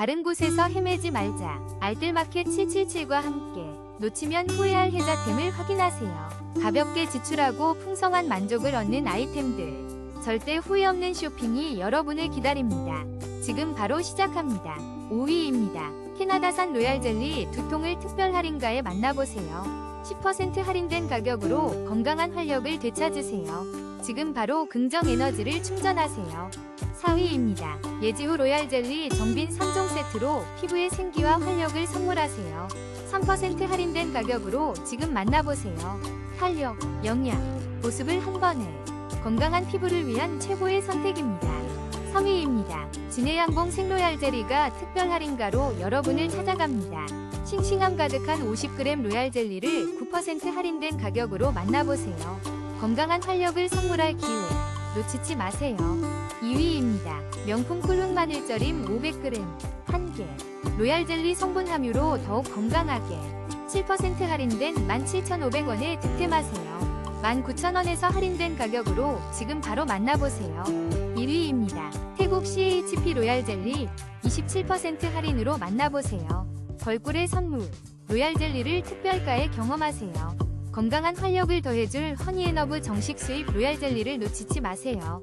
다른 곳에서 헤매지 말자. 알뜰마켓 777과 함께 놓치면 후회할 혜자템을 확인하세요. 가볍게 지출하고 풍성한 만족을 얻는 아이템들. 절대 후회 없는 쇼핑이 여러분을 기다립니다. 지금 바로 시작합니다. 5위입니다. 캐나다산 로얄 젤리 두 통을 특별 할인가에 만나보세요. 10% 할인된 가격으로 건강한 활력을 되찾으세요. 지금 바로 긍정 에너지를 충전하세요. 4위입니다. 예지호 로얄 젤리 정빈 3종 세트로 피부의 생기와 활력을 선물하세요. 3% 할인된 가격으로 지금 만나보세요. 탄력, 영양, 보습을 한 번에 건강한 피부를 위한 최고의 선택입니다. 3위입니다. 진해양봉 생로얄 젤리가 특별 할인가로 여러분을 찾아갑니다. 싱싱함 가득한 50g 로얄 젤리를 9% 할인된 가격으로 만나보세요. 건강한 활력을 선물할 기회 놓치지 마세요. 2위입니다. 명품 꿀흑 마늘 절임 500g 1개 로얄 젤리 성분 함유로 더욱 건강하게 7% 할인된 17,500원에 득템하세요. 19,000원에서 할인된 가격으로 지금 바로 만나보세요. 1위입니다. 태국 CHP 로얄 젤리 27% 할인으로 만나보세요. 벌꿀의 선물 로얄 젤리를 특별가에 경험하세요. 건강한 활력을 더해줄 허니앤어브 정식 수입 로얄 젤리를 놓치지 마세요.